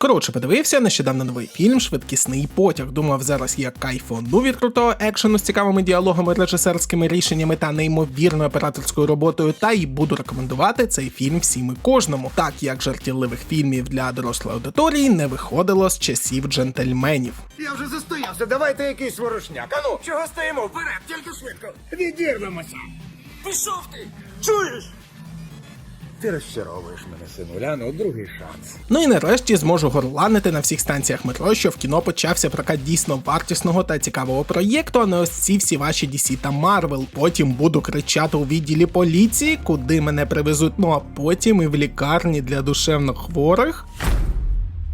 Коротше, подивився нещодавно новий фільм Швидкісний потяг. Думав, зараз я кайфону від крутого екшену з цікавими діалогами, режисерськими рішеннями та неймовірною операторською роботою. Та й буду рекомендувати цей фільм всім і кожному, так як жартівливих фільмів для дорослої аудиторії не виходило з часів джентльменів. Я вже застоявся, давайте якийсь ворушняк. Ану, чого стоїмо? Вперед, тільки швидко. Відірвемося. Пішов ти! Чуєш? Ти розчаровуєш мене, синуляно, другий шанс. Ну і нарешті зможу горланити на всіх станціях метро, що в кіно почався прокат дійсно вартісного та цікавого проєкту, а не ось ці всі ваші DC та Марвел. Потім буду кричати у відділі поліції, куди мене привезуть, ну а потім і в лікарні для душевно хворих.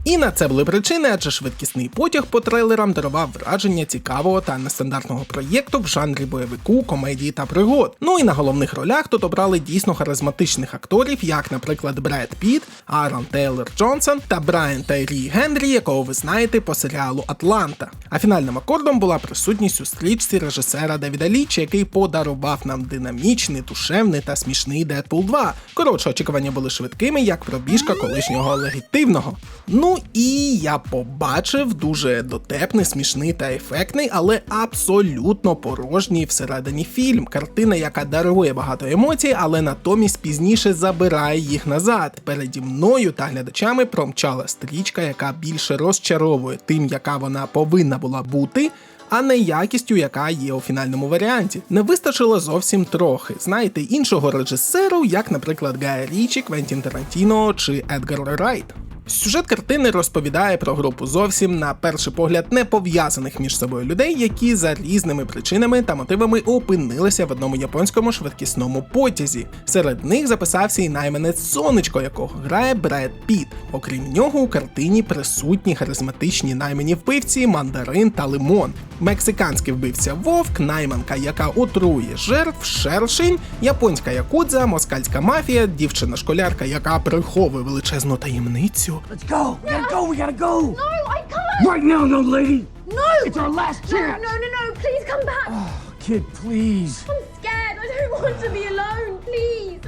І на це були причини, адже швидкісний потяг по трейлерам дарував враження цікавого та нестандартного проєкту в жанрі бойовику, комедії та пригод. Ну і на головних ролях тут обрали дійсно харизматичних акторів, як, наприклад, Бред Піт, Аарон Тейлор Джонсон та Брайан Тайрі Генрі, якого ви знаєте по серіалу Атланта. А фінальним акордом була присутність у стрічці режисера Девіда Ліча, який подарував нам динамічний, душевний та смішний Дедпул 2. Коротше, очікування були швидкими, як пробіжка колишнього легітимного. Ну і я побачив дуже дотепний, смішний та ефектний, але абсолютно порожній всередині фільм. Картина, яка дарує багато емоцій, але натомість пізніше забирає їх назад. Переді мною та глядачами промчала стрічка, яка більше розчаровує тим, яка вона повинна була бути. А не якістю, яка є у фінальному варіанті. Не вистачило зовсім трохи. Знаєте, іншого режисеру, як, наприклад, Гая Річі, Квентін Тарантіно чи Едгар Райт. Сюжет картини розповідає про групу зовсім на перший погляд не пов'язаних між собою людей, які за різними причинами та мотивами опинилися в одному японському швидкісному потязі. Серед них записався і найманець сонечко, якого грає Бред Піт. Окрім нього, у картині присутні харизматичні наймані вбивці, мандарин та лимон. Мексиканський вбивця Вовк, найманка, яка отрує жертв, шершень, японська якудза, москальська мафія, дівчина-школярка, яка приховує величезну таємницю. Let's go. We gotta go. We gotta go. No, I can't. Right now, young lady. No. It's our last chance. no, no, no. no. Please come back. Oh, Kid, please. I'm scared. I don't want to be alone. Please.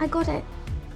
I got it.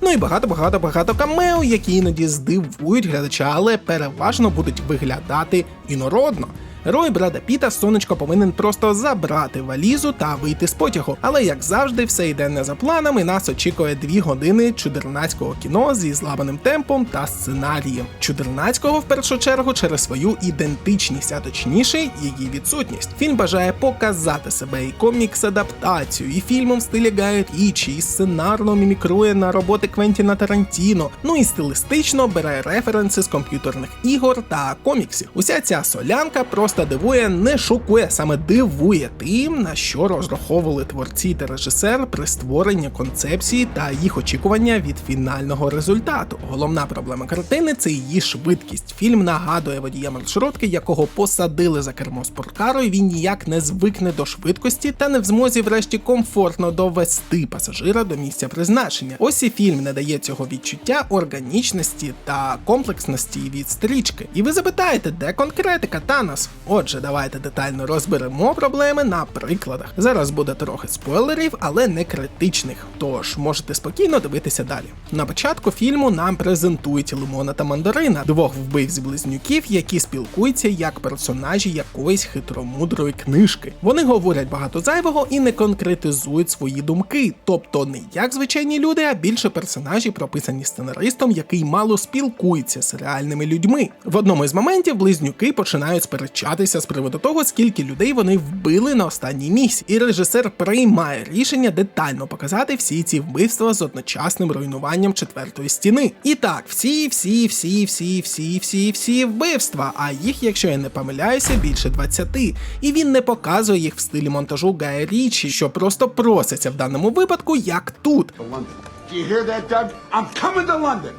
Ну і багато багато багато камео, які іноді здивують глядача, але переважно будуть виглядати інородно. Герой Брада Піта сонечко повинен просто забрати валізу та вийти з потягу. Але як завжди, все йде не за планом, і нас очікує дві години чудернацького кіно зі зламаним темпом та сценарієм. Чудернацького в першу чергу через свою ідентичність, а точніше її відсутність. Фільм бажає показати себе і комікс-адаптацію, і фільмом в стилі Гая Річі, і сценарно мімікрує на роботи Квентіна Тарантіно. Ну і стилістично бере референси з комп'ютерних ігор та коміксів. Уся ця солянка просто дивує, не шокує, саме дивує тим, на що розраховували творці та режисер при створенні концепції та їх очікування від фінального результату. Головна проблема картини це її швидкість. Фільм нагадує водія маршрутки, якого посадили за кермо спорткару, і він ніяк не звикне до швидкості та не в змозі, врешті, комфортно довести пасажира до місця призначення. Ось і фільм не дає цього відчуття органічності та комплексності від стрічки. І ви запитаєте, де конкретика Танос? Отже, давайте детально розберемо проблеми на прикладах. Зараз буде трохи спойлерів, але не критичних. Тож можете спокійно дивитися далі. На початку фільму нам презентують Лимона та Мандарина, двох вбивць близнюків, які спілкуються як персонажі якоїсь хитромудрої книжки. Вони говорять багато зайвого і не конкретизують свої думки, тобто не як звичайні люди, а більше персонажі, прописані сценаристом, який мало спілкується з реальними людьми. В одному із моментів близнюки починають сперечатися з приводу того, скільки людей вони вбили на останній місці, і режисер приймає рішення детально показати всі ці вбивства з одночасним руйнуванням четвертої стіни. І так, всі, всі, всі, всі, всі, всі, всі вбивства. А їх, якщо я не помиляюся, більше 20. І він не показує їх в стилі монтажу Гая Річі, що просто проситься в даному випадку, як тут. Do you hear that, Doug? I'm coming to London.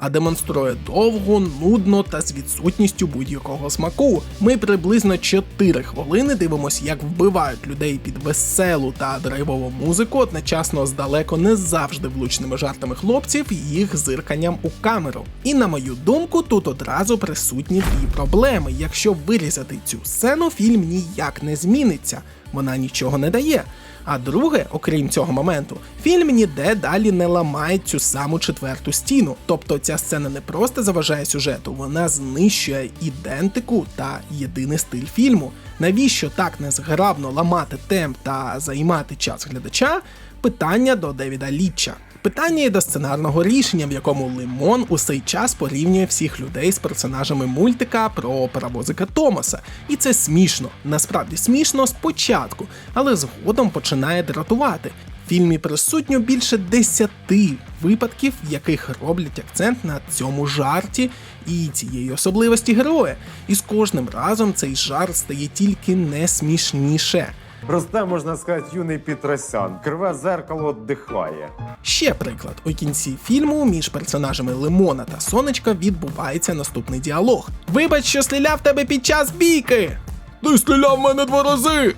А демонструє довго, нудно та з відсутністю будь-якого смаку. Ми приблизно 4 хвилини дивимося, як вбивають людей під веселу та драйвову музику, одночасно з далеко не завжди влучними жартами хлопців їх зирканням у камеру. І на мою думку, тут одразу присутні дві проблеми. Якщо вирізати цю сцену, фільм ніяк не зміниться, вона нічого не дає. А друге, окрім цього моменту, фільм ніде далі не ламає цю саму четверту стіну. Тобто ця сцена не просто заважає сюжету, вона знищує ідентику та єдиний стиль фільму. Навіщо так незграбно ламати темп та займати час глядача? Питання до Девіда Літча. Питання і до сценарного рішення, в якому Лимон у цей час порівнює всіх людей з персонажами мультика про паровозика Томаса. І це смішно. Насправді смішно спочатку, але згодом починає дратувати. В фільмі присутньо більше десяти випадків, в яких роблять акцент на цьому жарті і цієї особливості героя. І з кожним разом цей жарт стає тільки не смішніше. Просте, можна сказати, юний Петросян. Криве зеркало дихає. Ще приклад: у кінці фільму між персонажами Лимона та Сонечка відбувається наступний діалог. Вибач, що стріляв тебе під час бійки! Ти стріляв мене два рази!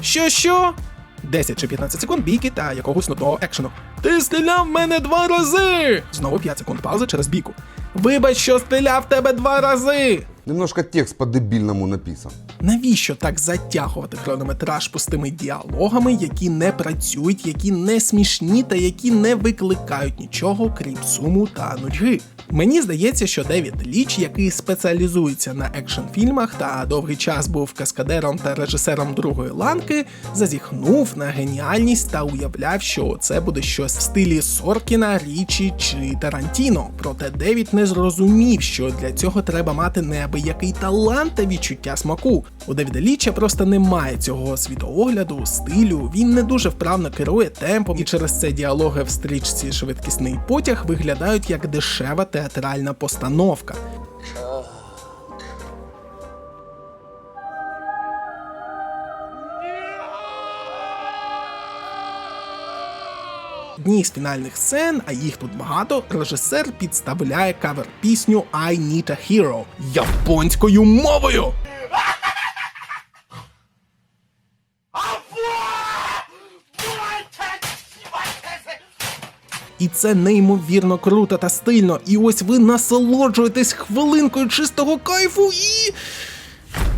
Що що? 10 чи 15 секунд бійки та якогось нудного екшену. Ти стріляв мене два рази! Знову 5 секунд паузи через бійку. Вибач, що стріляв тебе два рази! Немножко текст по-дебильному написан. Навіщо так затягувати хронометраж пустими діалогами, які не працюють, які не смішні та які не викликають нічого, крім суму та нудьги? Мені здається, що Девід Ліч, який спеціалізується на екшн-фільмах та довгий час був каскадером та режисером другої ланки, зазіхнув на геніальність та уявляв, що це буде щось в стилі Соркіна, Річі чи Тарантіно. Проте Девід не зрозумів, що для цього треба мати неабиякий талант та відчуття смаку. У Девіда Ліча просто немає цього світоогляду, стилю. Він не дуже вправно керує темпом, і через це діалоги в стрічці Швидкісний потяг виглядають як дешева театральна постановка. Одній з фінальних сцен, а їх тут багато, режисер підставляє кавер-пісню I Need a Hero японською мовою. І це неймовірно круто та стильно. І ось ви насолоджуєтесь хвилинкою чистого кайфу і.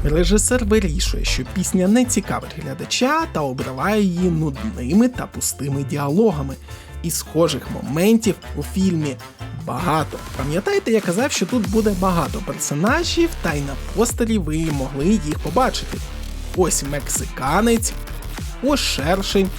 Режисер вирішує, що пісня не цікавить глядача та обриває її нудними та пустими діалогами. І схожих моментів у фільмі багато. Пам'ятаєте, я казав, що тут буде багато персонажів, та й на постері ви могли їх побачити. Ось мексиканець, ось шершень,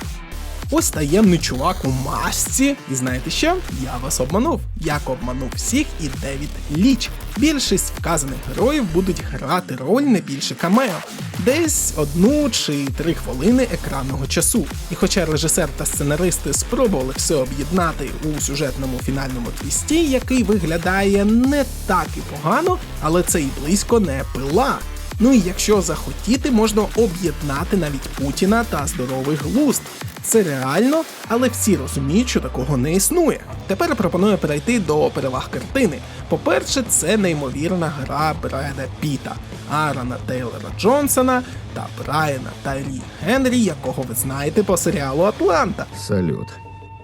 Ось таємний чувак у масці. І знаєте що? Я вас обманув. Як обманув всіх і Девід Ліч. Більшість вказаних героїв будуть грати роль не більше камео, десь одну чи три хвилини екранного часу. І хоча режисер та сценаристи спробували все об'єднати у сюжетному фінальному твісті, який виглядає не так і погано, але це і близько не пила. Ну і якщо захотіти, можна об'єднати навіть Путіна та здоровий глузд. Це реально, але всі розуміють, що такого не існує. Тепер пропоную перейти до переваг картини. По-перше, це неймовірна гра Бреда Піта, Аарона Тейлора Джонсона та Брайана Тайлі Генрі, якого ви знаєте по серіалу Атланта. Салют.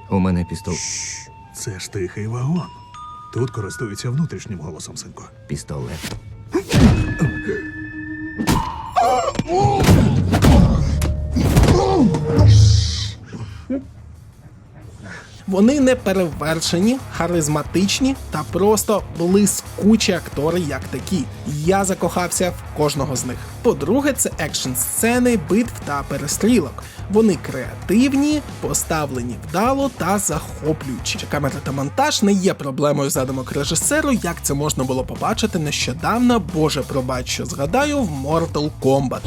У мене пістол... Це ж тихий вагон. Тут користуються внутрішнім голосом, синку. пістолет. Вони не перевершені, харизматичні та просто блискучі актори, як такі. Я закохався в кожного з них. По-друге, це екшн сцени, битв та перестрілок. Вони креативні, поставлені вдало та захоплюючі. Камера та монтаж не є проблемою задумок режисеру, як це можна було побачити нещодавно. Боже, пробач, що згадаю в Mortal Kombat.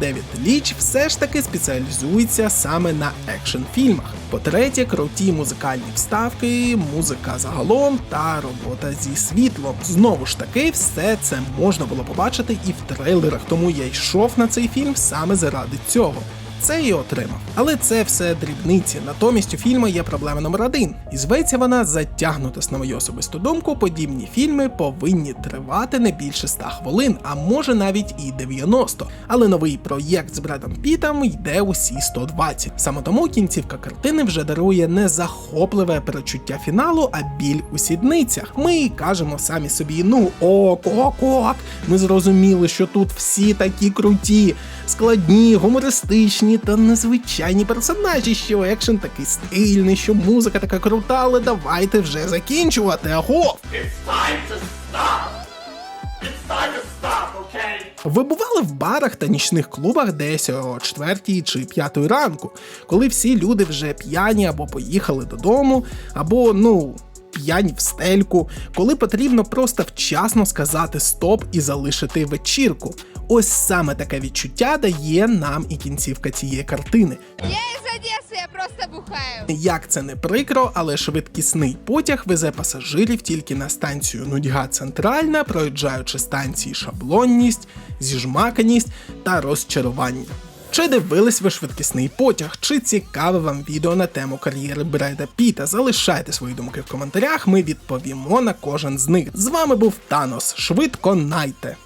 Девід Ліч все ж таки спеціалізується саме на екшн фільмах. По-третє, круті музикальні вставки, музика загалом та робота зі світлом. Знову ж таки, все це можна було побачити і в трейлерах, тому я йшов на цей фільм саме заради цього. Це і отримав. Але це все дрібниці. Натомість у фільму є проблема номер один. І зветься вона затягнутись на мою особисту думку. Подібні фільми повинні тривати не більше 100 хвилин, а може навіть і 90. Але новий проєкт з Бредом Пітом йде усі 120. Саме тому кінцівка картини вже дарує не захопливе перечуття фіналу, а біль у сідницях. Ми кажемо самі собі: ну ок, ок, ок. Ми зрозуміли, що тут всі такі круті, складні, гумористичні та незвичайні персонажі, що екшен такий стильний, що музика така крута, але давайте вже закінчувати. Аго! Ви бували в барах та нічних клубах десь о 4 чи 5 ранку, коли всі люди вже п'яні або поїхали додому, або ну. П'яні в стельку, коли потрібно просто вчасно сказати стоп і залишити вечірку. Ось саме таке відчуття дає нам і кінцівка цієї картини. Я из Одессы, я просто бухаю. Як це не прикро, але швидкісний потяг везе пасажирів тільки на станцію Нудьга Центральна, проїжджаючи станції шаблонність, зіжмаканість та розчарування. Чи дивились ви швидкісний потяг? Чи цікаве вам відео на тему кар'єри Бреда Піта? Залишайте свої думки в коментарях, ми відповімо на кожен з них. З вами був Танос. Швидко найте!